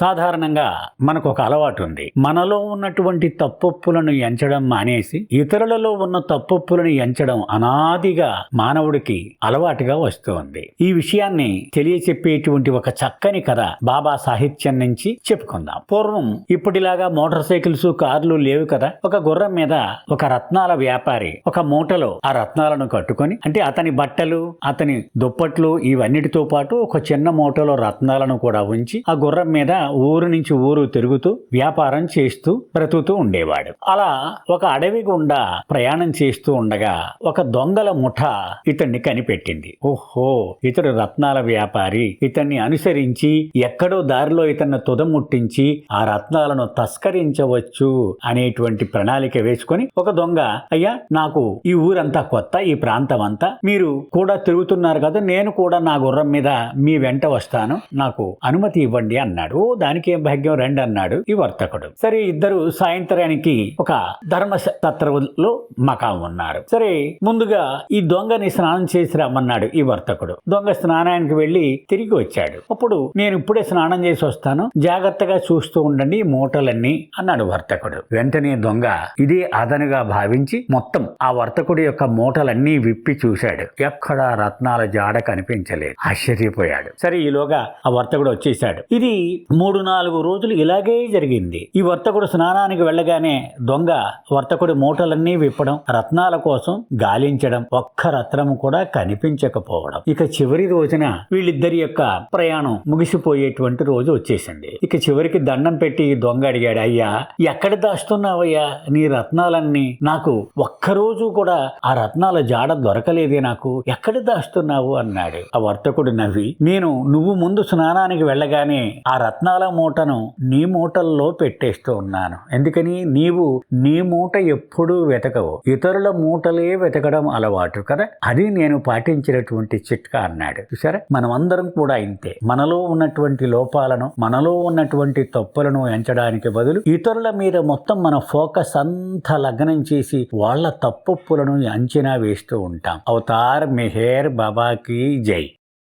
సాధారణంగా మనకు ఒక అలవాటు ఉంది మనలో ఉన్నటువంటి తప్పొప్పులను ఎంచడం మానేసి ఇతరులలో ఉన్న తప్పొప్పులను ఎంచడం అనాదిగా మానవుడికి అలవాటుగా వస్తుంది. ఈ విషయాన్ని తెలియచెప్పేటువంటి ఒక చక్కని కథ బాబా సాహిత్యం నుంచి చెప్పుకుందాం. పూర్వం ఇప్పటిలాగా మోటార్ సైకిల్స్ కార్లు లేవు కదా. ఒక గుర్రం మీద ఒక రత్నాల వ్యాపారి ఒక మూటలో ఆ రత్నాలను కట్టుకొని అంటే అతని బట్టలు అతని దుప్పట్లు ఇవన్నిటితో పాటు ఒక చిన్న మూటలో రత్నాలను కూడా ఉంచి ఆ గుర్రం మీద ఊరు నుంచి ఊరు తిరుగుతూ వ్యాపారం చేస్తూ బ్రతుకుతూ ఉండేవాడు. అలా ఒక అడవి గుండా ప్రయాణం చేస్తూ ఉండగా ఒక దొంగల ముఠ ఇతన్ని కనిపెట్టింది. ఓహో! ఇతడు రత్నాల వ్యాపారి. ఇతన్ని అనుసరించి ఎక్కడో దారిలో ఇతన్ని తుదముట్టించి ఆ రత్నాలను తస్కరించవచ్చు అనేటువంటి ప్రణాళిక వేసుకొని ఒక దొంగ అయ్యా నాకు ఈ ఊరంతా కొత్త ఈ ప్రాంతం అంతా మీరు కూడా తిరుగుతున్నారు కదా నేను కూడా నా గుర్రం మీద మీ వెంట వస్తాను. నాకు అనుమతి ఇవ్వండి అన్నాడు. ఓ దానికి ఏం భాగ్యం రండి అన్నాడు ఈ వర్తకుడు. సరే ఇద్దరు సాయంత్రానికి ఒక ధర్మ తత్రలో మకాం ఉన్నారు. సరే ముందుగా ఈ దొంగని స్నానం చేసి రమ్మన్నాడు ఈ వర్తకుడు. దొంగ స్నానానికి వెళ్ళి తిరిగి వచ్చాడు. అప్పుడు నేను ఇప్పుడే స్నానం చేసి వస్తాను. జాగ్రత్తగా చూస్తూ ఉండండి ఈ మూటలన్నీ అన్నాడు వర్తకుడు. వెంటనే దొంగ ఇదే అదనుగా భావించి మొత్తం ఆ వర్తకుడి యొక్క మూటలన్నీ విప్పి చూశాడు. ఎక్కడా రత్నాల జాడ కనిపించలేదు. ఆశ్చర్యపోయాడు. సరే ఈలోగా ఆ వర్తకుడు వచ్చేసాడు ఇది మూడు నాలుగు రోజులు ఇలాగే జరిగింది. ఈ వర్తకుడు స్నానానికి వెళ్ళగానే దొంగ వర్తకుడి మూటలన్నీ విప్పడం రత్నాల కోసం గాలించడం ఒక్క రత్నం కూడా కనిపించకపోవడం. ఇక చివరి రోజున వీళ్ళిద్దరి యొక్క ప్రయాణం ముగిసిపోయేటువంటి రోజు వచ్చేసింది. ఇక చివరికి దండం పెట్టి దొంగ అడిగాడు అయ్యా ఎక్కడ దాస్తున్నావయ్యా నీ రత్నాలన్నీ? నాకు ఒక్కరోజు కూడా ఆ రత్నాల జాడ దొరకలేదే నాకు. ఎక్కడ దాస్తున్నావు? అన్నాడు. ఆ వర్తకుడు నవ్వి నేను నువ్వు ముందు స్నానానికి వెళ్ళగానే ఆ రత్నాలు మూటను నీ మూటల్లో పెట్టేస్తూ ఉన్నాను. ఎందుకని? నీవు నీ మూట ఎప్పుడూ వెతకవు. ఇతరుల మూటలే వెతకడం అలవాటు కదా? అది నేను పాటించినటువంటి చిట్కా అన్నాడు. చూసారా మనమందరం కూడా ఇంతే. మనలో ఉన్నటువంటి లోపాలను మనలో ఉన్నటువంటి తప్పులను ఎంచడానికి బదులు ఇతరుల మీద మొత్తం మన ఫోకస్ అంతా లగ్నం చేసి వాళ్ళ తప్పులను అంచనా వేస్తూ ఉంటాం. అవతార్ మెహేర్ బాబాకి జై.